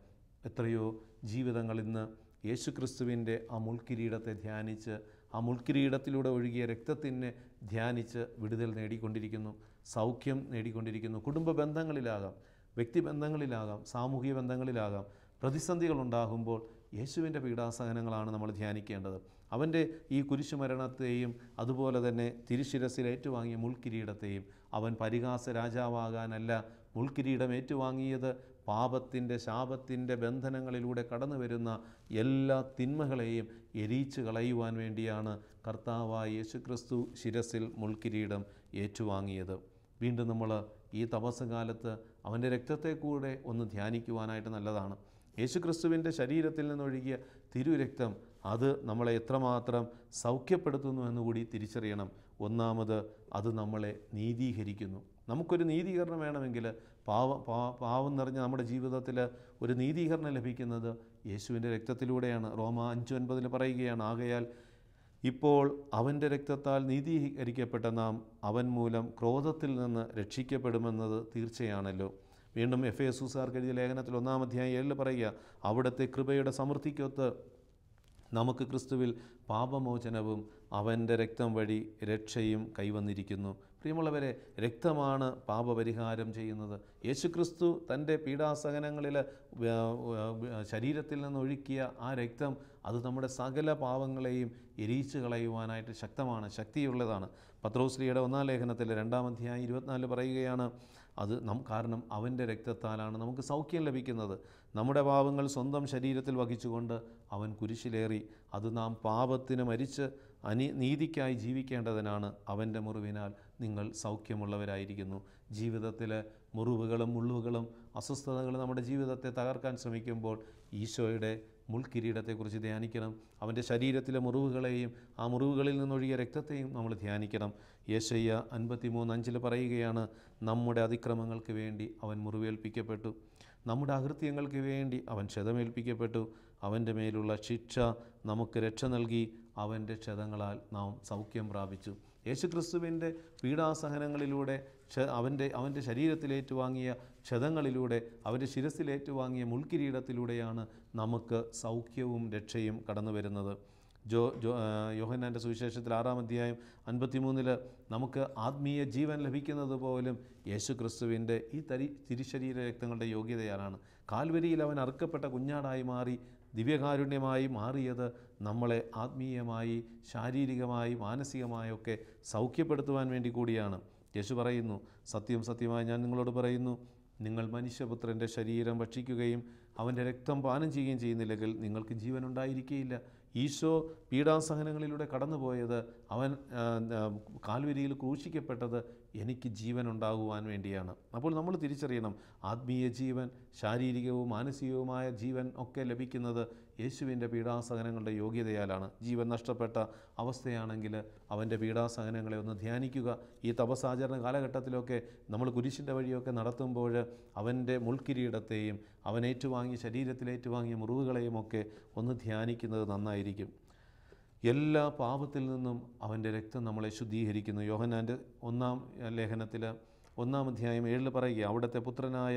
എത്രയോ ജീവിതങ്ങൾ ഇന്ന് യേശുക്രിസ്തുവിന്റെ ആ മുൾക്കിരീടത്തെ ധ്യാനിച്ച് ആ മുൾക്കിരീടത്തിലൂടെ ഒഴുകിയ രക്തത്തിനെ ധ്യാനിച്ച് വിടുതൽ നേടിക്കൊണ്ടിരിക്കുന്നു സൗഖ്യം നേടിക്കൊണ്ടിരിക്കുന്നു കുടുംബ ബന്ധങ്ങളിലാകാം വ്യക്തിബന്ധങ്ങളിലാകാം സാമൂഹിക ബന്ധങ്ങളിലാകാം. പ്രതിസന്ധികളുണ്ടാകുമ്പോൾ യേശുവിന്റെ പീഡാസഹനങ്ങളാണ് നമ്മൾ ധ്യാനിക്കേണ്ടത്. അവന്റെ ഈ കുരിശുമരണത്തെയും അതുപോലെ തന്നെ തിരുശിരസിൽ ഏറ്റുവാങ്ങിയ മുൾക്കിരീടത്തെയും അവൻ പരിഹാസ രാജാവാകാനല്ല മുൾക്കിരീടം ഏറ്റുവാങ്ങിയത് പാപത്തിന്റെ ശാപത്തിന്റെ ബന്ധനങ്ങളിലൂടെ കടന്നു വരുന്ന എല്ലാ തിന്മകളെയും എരിയിച്ചു കളയുവാൻ വേണ്ടിയാണ് കർത്താവായ യേശുക്രിസ്തു ശിരസിൽ മുൾക്കിരീടം ഏറ്റുവാങ്ങിയത്. വീണ്ടും നമ്മൾ ഈ തപസ് കാലത്ത് അവന്റെ രക്തത്തെ കൂടെ ഒന്ന് ധ്യാനിക്കുവാനായിട്ട് നല്ലതാണ്. യേശുക്രിസ്തുവിന്റെ ശരീരത്തിൽ നിന്നൊഴുകിയ തിരുരക്തം അത് നമ്മളെ എത്രമാത്രം സൗഖ്യപ്പെടുത്തുന്നു എന്നുകൂടി തിരിച്ചറിയണം. ഒന്നാമത് അത് നമ്മളെ നീതീകരിക്കുന്നു. നമുക്കൊരു നീതീകരണം വേണമെങ്കിൽ പാവ പാവം നിറഞ്ഞ നമ്മുടെ ജീവിതത്തിൽ ഒരു നീതീകരണം ലഭിക്കുന്നത് യേശുവിന്റെ രക്തത്തിലൂടെയാണ്. റോമ അഞ്ച് ഒൻപതിൽ പറയുകയാണ് ആകയാൽ ഇപ്പോൾ അവന്റെ രക്തത്താൽ നീതീകരിക്കപ്പെട്ട നാം അവൻ മൂലം ക്രോധത്തിൽ നിന്ന് രക്ഷിക്കപ്പെടുമെന്നത് തീർച്ചയാണല്ലോ. വീണ്ടും എഫ് എ സുസാർ എഴുതിയ ലേഖനത്തിൽ ഒന്നാം അധ്യായം ഏഴിൽ പറയുക അവിടുത്തെ കൃപയുടെ സമൃദ്ധിക്കൊത്ത് നമുക്ക് ക്രിസ്തുവിൽ പാപമോചനവും അവന്റെ രക്തം വഴി രക്ഷയും കൈവന്നിരിക്കുന്നു. പ്രിയമുള്ളവരെ രക്തമാണ് പാപപരിഹാരം ചെയ്യുന്നത്. യേശുക്രിസ്തു തന്റെ പീഡാസഹനങ്ങളിൽ ശരീരത്തിൽ നിന്ന് ഒഴുക്കിയ ആ രക്തം അത് നമ്മുടെ സകല പാപങ്ങളെയും എരിയിച്ചു കളയുവാനായിട്ട് ശക്തമാണ് ശക്തിയുള്ളതാണ്. പത്രോശ്രീയുടെ ഒന്നാം ലേഖനത്തിൽ രണ്ടാം അധ്യായം ഇരുപത്തിനാല് പറയുകയാണ് അത് നം കാരണം അവന്റെ രക്തത്താലാണ് നമുക്ക് സൗഖ്യം ലഭിക്കുന്നത്. നമ്മുടെ പാപങ്ങൾ സ്വന്തം ശരീരത്തിൽ വഹിച്ചുകൊണ്ട് അവൻ കുരിശിലേറി. അത് നാം പാപത്തിന് മരിച്ച് അനി നീതിക്കായി ജീവിക്കേണ്ടതിനാണ് അവന്റെ മുറിവിനാൽ നിങ്ങൾ സൗഖ്യമുള്ളവരായിരിക്കുന്നു. ജീവിതത്തിലെ മുറിവുകളും മുള്ളുകളും അസ്വസ്ഥതകളും നമ്മുടെ ജീവിതത്തെ തകർക്കാൻ ശ്രമിക്കുമ്പോൾ ഈശോയുടെ മുൾക്കിരീടത്തെക്കുറിച്ച് ധ്യാനിക്കണം. അവന്റെ ശരീരത്തിലെ മുറിവുകളെയും ആ മുറിവുകളിൽ നിന്നൊഴുകിയ രക്തത്തെയും നമ്മൾ ധ്യാനിക്കണം. യേശയ്യ അൻപത്തി മൂന്ന് അഞ്ചിൽ പറയുകയാണ് നമ്മുടെ അതിക്രമങ്ങൾക്ക് വേണ്ടി അവൻ മുറിവേൽപ്പിക്കപ്പെട്ടു. നമ്മുടെ അകൃത്യങ്ങൾക്ക് വേണ്ടി അവൻ ക്ഷതമേൽപ്പിക്കപ്പെട്ടു. അവന്റെ മേലുള്ള ശിക്ഷ നമുക്ക് രക്ഷ നൽകി അവന്റെ ക്ഷതങ്ങളാൽ നാം സൗഖ്യം പ്രാപിച്ചു. യേശുക്രിസ്തുവിന്റെ പീഡാസഹനങ്ങളിലൂടെ അവന്റെ അവന്റെ ശരീരത്തിലേറ്റുവാങ്ങിയ ക്ഷതങ്ങളിലൂടെ അവന്റെ ശിരസിലേറ്റുവാങ്ങിയ മുൾക്കിരീടത്തിലൂടെയാണ് നമുക്ക് സൗഖ്യവും രക്ഷയും കടന്നു വരുന്നത് ജോ ജോ യോഹന്നാന്റെ സുവിശേഷത്തിൽ ആറാം അധ്യായം അൻപത്തിമൂന്നിൽ നമുക്ക് ആത്മീയ ജീവൻ ലഭിക്കുന്നത് പോലും യേശു ക്രിസ്തുവിന്റെ ഈ തരി തിരിശരീര രക്തങ്ങളുടെ യോഗ്യതയാലാണ്. കാൽവരിയിൽ അവൻ അറുക്കപ്പെട്ട കുഞ്ഞാടായി മാറി ദിവ്യകാരുണ്യമായി മാറിയത് നമ്മളെ ആത്മീയമായി ശാരീരികമായി മാനസികമായൊക്കെ സൗഖ്യപ്പെടുത്തുവാൻ വേണ്ടി കൂടിയാണ്. യേശു പറയുന്നു സത്യം സത്യമായി ഞാൻ നിങ്ങളോട് പറയുന്നു നിങ്ങൾ മനുഷ്യപുത്രന്റെ ശരീരം ഭക്ഷിക്കുകയും അവന്റെ രക്തം പാനം ചെയ്യുകയും ചെയ്യുന്നില്ലെങ്കിൽ നിങ്ങൾക്ക് ജീവൻ ഉണ്ടായിരിക്കുകയില്ല ഈശോ പീഡാസഹനങ്ങളിലൂടെ കടന്നുപോയത് അവൻ കാൽവരിയിൽ ക്രൂശിക്കപ്പെട്ടത് എനിക്ക് ജീവൻ ഉണ്ടാകുവാൻ വേണ്ടിയാണ്. അപ്പോൾ നമ്മൾ തിരിച്ചറിയണം ആത്മീയ ജീവൻ ശാരീരികവും മാനസികവുമായ ജീവൻ ഒക്കെ ലഭിക്കുന്നത് യേശുവിന്റെ പീഡാസഹനങ്ങളുടെ യോഗ്യതയാലാണ് ജീവൻ നഷ്ടപ്പെട്ട അവസ്ഥയാണെങ്കിൽ അവന്റെ പീഡാസഹനങ്ങളെ ഒന്ന് ധ്യാനിക്കുക. ഈ തപസാചരണ കാലഘട്ടത്തിലൊക്കെ നമ്മൾ കുരിശിന്റെ വഴിയൊക്കെ നടത്തുമ്പോൾ അവന്റെ മുൾക്കിരീടത്തെയും അവൻ ഏറ്റുവാങ്ങിയ ശരീരത്തിലേറ്റുവാങ്ങിയ മുറിവുകളെയും ഒക്കെ ഒന്ന് ധ്യാനിക്കുന്നത് നന്നായിരിക്കും. എല്ലാ പാപത്തിൽ നിന്നും അവന്റെ രക്തം നമ്മളെ ശുദ്ധീകരിക്കുന്നു. യോഹനാന്റെ ഒന്നാം ലേഖനത്തിൽ ഒന്നാം അധ്യായം ഏഴിൽ പറയുക അവിടുത്തെ പുത്രനായ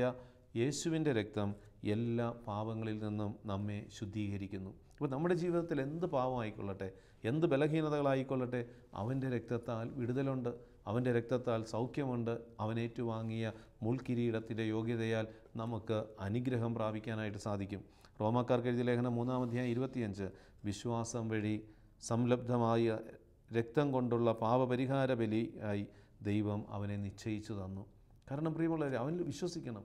യേശുവിന്റെ രക്തം എല്ലാ പാപങ്ങളിൽ നിന്നും നമ്മെ ശുദ്ധീകരിക്കുന്നു. അപ്പോൾ നമ്മുടെ ജീവിതത്തിൽ എന്ത് പാവമായിക്കൊള്ളട്ടെ എന്ത് ബലഹീനതകളായിക്കൊള്ളട്ടെ അവന്റെ രക്തത്താൽ വിടുതലുണ്ട് അവന്റെ രക്തത്താൽ സൗഖ്യമുണ്ട് അവൻ ഏറ്റുവാങ്ങിയ മുൾക്കിരീടത്തിന്റെ യോഗ്യതയാൽ നമുക്ക് അനുഗ്രഹം പ്രാപിക്കാനായിട്ട് സാധിക്കും. റോമാക്കാർക്ക് എഴുതിയ ലേഖനം മൂന്നാമധ്യായം ഇരുപത്തിയഞ്ച് വിശ്വാസം വഴി സംലബ്ധമായ രക്തം കൊണ്ടുള്ള പാപപരിഹാര ബലിയായി ദൈവം അവനെ നിശ്ചയിച്ചു തന്നു. കാരണം പ്രിയമുള്ളവർ അവനിൽ വിശ്വസിക്കണം.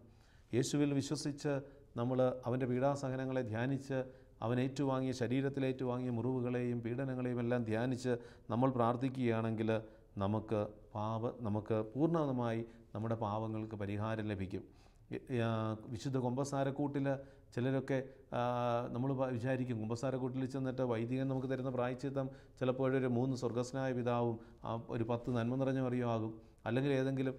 യേശുവിൽ വിശ്വസിച്ച് നമ്മൾ അവന്റെ പീഡാസഹനങ്ങളെ ധ്യാനിച്ച് അവൻ ഏറ്റുവാങ്ങിയ ശരീരത്തിലേറ്റുവാങ്ങിയ മുറിവുകളെയും പീഡനങ്ങളെയും എല്ലാം ധ്യാനിച്ച് നമ്മൾ പ്രാർത്ഥിക്കുകയാണെങ്കിൽ നമുക്ക് പാപ നമുക്ക് പൂർണമായി നമ്മുടെ പാപങ്ങൾക്ക് പരിഹാരം ലഭിക്കും. വിശുദ്ധ കുമ്പസാരക്കൂട്ടിൽ ചിലരൊക്കെ നമ്മൾ വിചാരിക്കും കുമ്പസാരക്കൂട്ടിൽ ചെന്നിട്ട് വൈദികൻ നമുക്ക് തരുന്ന പ്രായച്ചിത്തം ചിലപ്പോഴൊരു മൂന്ന് സ്വർഗസ്നായ പിതാവും ഒരു പത്ത് നന്മ നിറഞ്ഞ മറിയോ ആകും. അല്ലെങ്കിൽ ഏതെങ്കിലും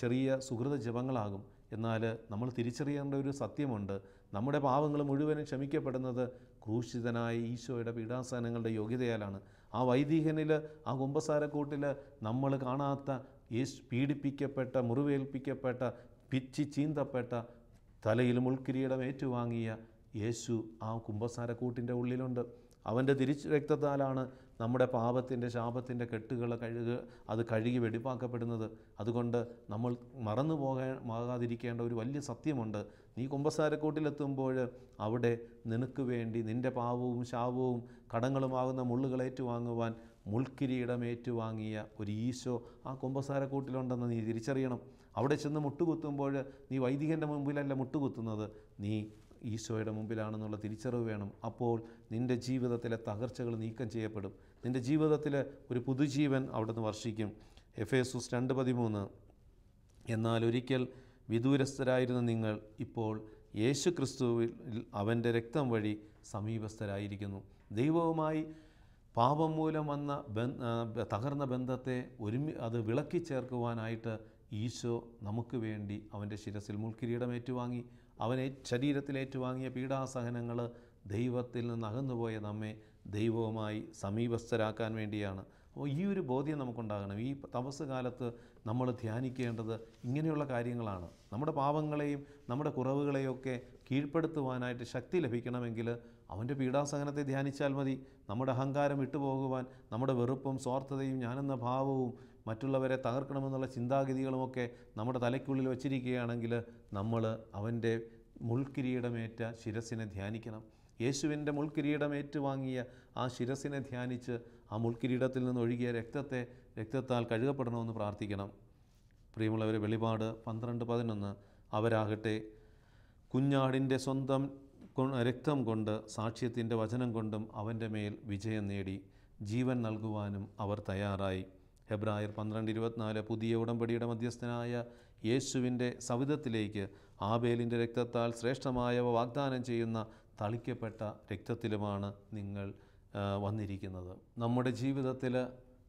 ചെറിയ സുഹൃത ജപങ്ങളാകും. എന്നാൽ നമ്മൾ തിരിച്ചറിയേണ്ട ഒരു സത്യമുണ്ട്. നമ്മുടെ പാവങ്ങൾ മുഴുവനും ക്ഷമിക്കപ്പെടുന്നത് ക്രൂശിതനായ ഈശോയുടെ പീഡാസനങ്ങളുടെ യോഗ്യതയാലാണ്. ആ വൈദികനിൽ ആ കുമ്പസാരക്കൂട്ടിൽ നമ്മൾ കാണാത്ത യേശു പീഡിപ്പിക്കപ്പെട്ട മുറിവേൽപ്പിക്കപ്പെട്ട പിച്ചി ചീന്തപ്പെട്ട തലയിൽ മുൾക്കിരീടം ഏറ്റുവാങ്ങിയ യേശു ആ കുമ്പസാരക്കൂട്ടിന്റെ ഉള്ളിലുണ്ട്. അവന്റെ തിരിച്ചു രക്തത്താലാണ് നമ്മുടെ പാപത്തിന്റെ ശാപത്തിന്റെ കെട്ടുകൾ കഴുക അത് കഴുകി വെടിപ്പാക്കപ്പെടുന്നത്. അതുകൊണ്ട് നമ്മൾ മറന്നു പോകാൻ ആകാതിരിക്കേണ്ട ഒരു വലിയ സത്യമുണ്ട്. നീ കുമ്പസാരക്കൂട്ടിലെത്തുമ്പോൾ അവിടെ നിനക്ക് വേണ്ടി നിന്റെ പാവവും ശാപവും കടങ്ങളുമാകുന്ന മുള്ളുകൾ ഏറ്റുവാങ്ങുവാൻ മുൾക്കിരീടം ഏറ്റുവാങ്ങിയ ഒരു ഈശോ ആ കുമ്പസാരക്കൂട്ടിലുണ്ടെന്ന് നീ തിരിച്ചറിയണം. അവിടെ ചെന്ന് മുട്ടുകുത്തുമ്പോൾ നീ വൈദികന്റെ മുമ്പിലല്ല മുട്ടുകുത്തുന്നത്. നീ ഈശോയുടെ മുമ്പിലാണെന്നുള്ള തിരിച്ചറിവ് വേണം. അപ്പോൾ നിന്റെ ജീവിതത്തിലെ തകർച്ചകൾ നീക്കം ചെയ്യപ്പെടും. നിന്റെ ജീവിതത്തിൽ ഒരു പുതുജീവൻ അവിടുന്ന് വർഷിക്കും. എഫ് എസൂസ് രണ്ട് പതിമൂന്ന്. എന്നാൽ ഒരിക്കൽ വിദൂരസ്ഥരായിരുന്ന നിങ്ങൾ ഇപ്പോൾ യേശു ക്രിസ്തുവിൽ അവന്റെ രക്തം വഴി സമീപസ്ഥരായിരിക്കുന്നു. ദൈവവുമായി പാപം മൂലം വന്ന തകർന്ന ബന്ധത്തെ ഒരുമി അത് വിളക്കി ചേർക്കുവാനായിട്ട് ഈശോ നമുക്ക് വേണ്ടി അവന്റെ ശിരസിൽ മുൾക്കിരീടം ഏറ്റുവാങ്ങി അവനെ ശരീരത്തിൽ ഏറ്റുവാങ്ങിയ പീഡാസഹനങ്ങൾ ദൈവത്തിൽ നിന്ന് അകന്നുപോയ നമ്മെ ദൈവവുമായി സമീപസ്ഥരാക്കാൻ വേണ്ടിയാണ്. അപ്പോൾ ഈ ഒരു ബോധ്യം നമുക്കുണ്ടാകണം. ഈ തപസ് കാലത്ത് നമ്മൾ ധ്യാനിക്കേണ്ടത് ഇങ്ങനെയുള്ള കാര്യങ്ങളാണ്. നമ്മുടെ പാപങ്ങളെയും നമ്മുടെ കുറവുകളെയൊക്കെ കീഴ്പ്പെടുത്തുവാനായിട്ട് ശക്തി ലഭിക്കണമെങ്കിൽ അവന്റെ പീഡാസഹനത്തെ ധ്യാനിച്ചാൽ മതി. നമ്മുടെ അഹങ്കാരം വിട്ടുപോകുവാൻ നമ്മുടെ വെറുപ്പും സ്വാർത്ഥതയും ഞാനെന്ന ഭാവവും മറ്റുള്ളവരെ തകർക്കണമെന്നുള്ള ചിന്താഗതികളുമൊക്കെ നമ്മുടെ തലയ്ക്കുള്ളിൽ വച്ചിരിക്കുകയാണെങ്കിൽ നമ്മൾ അവന്റെ മുൾക്കിരീടമേറ്റ ശിരസിനെ ധ്യാനിക്കണം. യേശുവിന്റെ മുൾക്കിരീടം ഏറ്റുവാങ്ങിയ ആ ശിരസിനെ ധ്യാനിച്ച് ആ മുൾക്കിരീടത്തിൽ നിന്ന് ഒഴുകിയ രക്തത്തെ രക്തത്താൽ കഴുകപ്പെടണമെന്ന് പ്രാർത്ഥിക്കണം. പ്രിയമുള്ളവരെ വെളിപാട് പന്ത്രണ്ട് പതിനൊന്ന്. അവരാകട്ടെ കുഞ്ഞാടിന്റെ സ്വന്തം രക്തം കൊണ്ട് സാക്ഷ്യത്തിന്റെ വചനം കൊണ്ടും അവന്റെ മേൽ വിജയം നേടി ജീവൻ നൽകുവാനും അവർ തയ്യാറായി. ഹെബ്രായർ പന്ത്രണ്ട് ഇരുപത്തിനാല്. പുതിയ ഉടമ്പടിയുടെ മധ്യസ്ഥനായ യേശുവിന്റെ സവിധത്തിലേക്ക് ആബേലിന്റെ രക്തത്താൽ ശ്രേഷ്ഠമായവ വാഗ്ദാനം ചെയ്യുന്ന തളിക്കപ്പെട്ട രക്തത്തിലുമാണ് നിങ്ങൾ വന്നിരിക്കുന്നത്. നമ്മുടെ ജീവിതത്തിൽ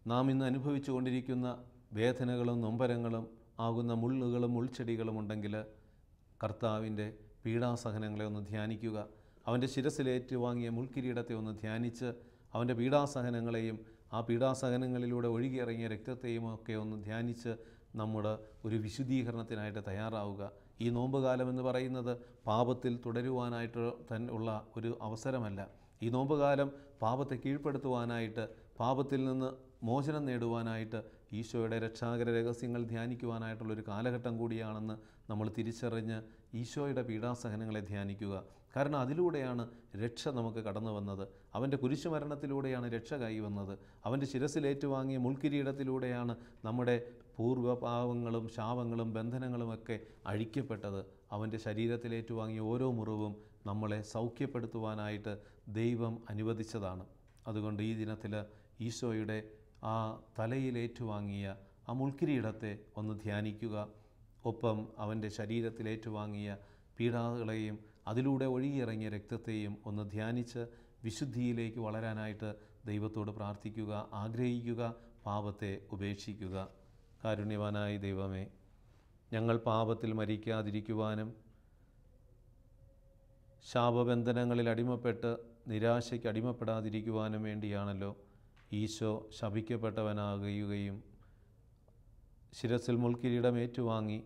നാം ഇന്ന് അനുഭവിച്ചു കൊണ്ടിരിക്കുന്ന വേദനകളും നൊമ്പരങ്ങളും ആകുന്ന മുള്ളുകളും മുൾച്ചെടികളും ഉണ്ടെങ്കിൽ കർത്താവിന്റെ പീഡാസഹനങ്ങളെ ഒന്ന് ധ്യാനിക്കുക. അവന്റെ ശിരസിലേറ്റുവാങ്ങിയ മുൾക്കിരീടത്തെ ഒന്ന് ധ്യാനിച്ച് അവന്റെ പീഡാസഹനങ്ങളെയും ആ പീഡാസഹനങ്ങളിലൂടെ ഒഴുകിയിറങ്ങിയ രക്തത്തെയും ഒക്കെ ഒന്ന് ധ്യാനിച്ച് നമ്മുടെ ഒരു വിശുദ്ധീകരണത്തിനായിട്ട് തയ്യാറാവുക. ഈ നോമ്പുകാലം എന്ന് പറയുന്നത് പാപത്തിൽ തുടരുവാനായിട്ട് തന്നെ ഉള്ള ഒരു അവസരമല്ല. ഈ നോമ്പുകാലം പാപത്തെ കീഴ്പ്പെടുത്തുവാനായിട്ട് പാപത്തിൽ നിന്ന് മോചനം നേടുവാനായിട്ട് ഈശോയുടെ രക്ഷാകര രഹസ്യങ്ങൾ ധ്യാനിക്കുവാനായിട്ടുള്ളൊരു കാലഘട്ടം കൂടിയാണെന്ന് നമ്മൾ തിരിച്ചറിഞ്ഞ് ഈശോയുടെ പീഡാസഹനങ്ങളെ ധ്യാനിക്കുക. കാരണം അതിലൂടെയാണ് രക്ഷ നമുക്ക് കടന്നു വന്നത്. അവന്റെ കുരിശുമരണത്തിലൂടെയാണ് രക്ഷ കൈവന്നത്. അവന്റെ ശിരസിലേറ്റുവാങ്ങിയ മുൾക്കിരീടത്തിലൂടെയാണ് നമ്മുടെ പൂർവ പാവങ്ങളും ശാപങ്ങളും ബന്ധനങ്ങളുമൊക്കെ അഴിക്കപ്പെട്ടത് അവന്റെ ശരീരത്തിലേറ്റുവാങ്ങിയ ഓരോ മുറിവും നമ്മളെ സൗഖ്യപ്പെടുത്തുവാനായിട്ട് ദൈവം അനുവദിച്ചതാണ്. അതുകൊണ്ട് ഈ ദിനത്തിൽ ഈശോയുടെ ആ തലയിലേറ്റുവാങ്ങിയ ആ മുൾക്കിരീടത്തെ ഒന്ന് ധ്യാനിക്കുക. ഒപ്പം അവന്റെ ശരീരത്തിലേറ്റുവാങ്ങിയ പീഡാകളെയും അതിലൂടെ ഒഴുകിയിറങ്ങിയ രക്തത്തെയും ഒന്ന് ധ്യാനിച്ച് വിശുദ്ധിയിലേക്ക് വളരാനായിട്ട് ദൈവത്തോട് പ്രാർത്ഥിക്കുക ആഗ്രഹിക്കുക പാപത്തെ ഉപേക്ഷിക്കുക. കാരുണ്യവാനായ ദൈവമേ ഞങ്ങൾ പാപത്തിൽ മരിക്കാതിരിക്കുവാനും ശാപബന്ധനങ്ങളിൽ അടിമപ്പെട്ട് നിരാശയ്ക്ക് അടിമപ്പെടാതിരിക്കുവാനും വേണ്ടിയാണല്ലോ ഈശോ ശപിക്കപ്പെട്ടവനാകുകയും ശിരസിൽ മുൾക്കിരീടം ഏറ്റുവാങ്ങി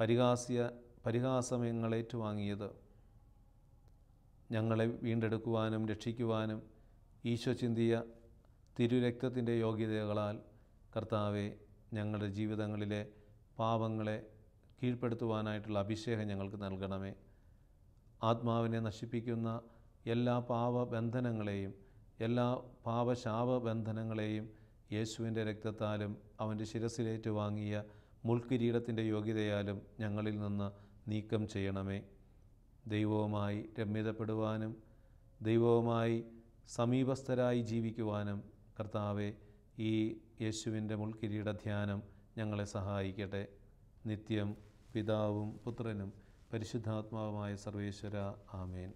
പരിഹാസ്യ പരിഹാസമയങ്ങൾ ഏറ്റുവാങ്ങിയത്. ഞങ്ങളെ വീണ്ടെടുക്കുവാനും രക്ഷിക്കുവാനും ഈശോ ചിന്തിയ തിരുരക്തത്തിന്റെ യോഗ്യതകളാൽ കർത്താവെ ഞങ്ങളുടെ ജീവിതങ്ങളിലെ പാപങ്ങളെ കീഴ്പ്പെടുത്തുവാനായിട്ടുള്ള അഭിഷേകം ഞങ്ങൾക്ക് നൽകണമേ. ആത്മാവിനെ നശിപ്പിക്കുന്ന എല്ലാ പാപബന്ധനങ്ങളെയും എല്ലാ പാപശാപബന്ധനങ്ങളെയും യേശുവിന്റെ രക്തത്താലും അവന്റെ ശിരസിലേറ്റ് വാങ്ങിയ മുൾക്കിരീടത്തിന്റെ യോഗ്യതയാലും ഞങ്ങളിൽ നിന്ന് നീക്കം ചെയ്യണമേ. ദൈവവുമായി രമ്യതപ്പെടുവാനും ദൈവവുമായി സമീപസ്ഥരായി ജീവിക്കുവാനും കർത്താവെ ഈ യേശുവിന്റെ മുൾക്കിരീട ധ്യാനം ഞങ്ങളെ സഹായിക്കട്ടെ. നിത്യം പിതാവും പുത്രനും പരിശുദ്ധാത്മാവുമായ സർവേശ്വര. ആമേൻ.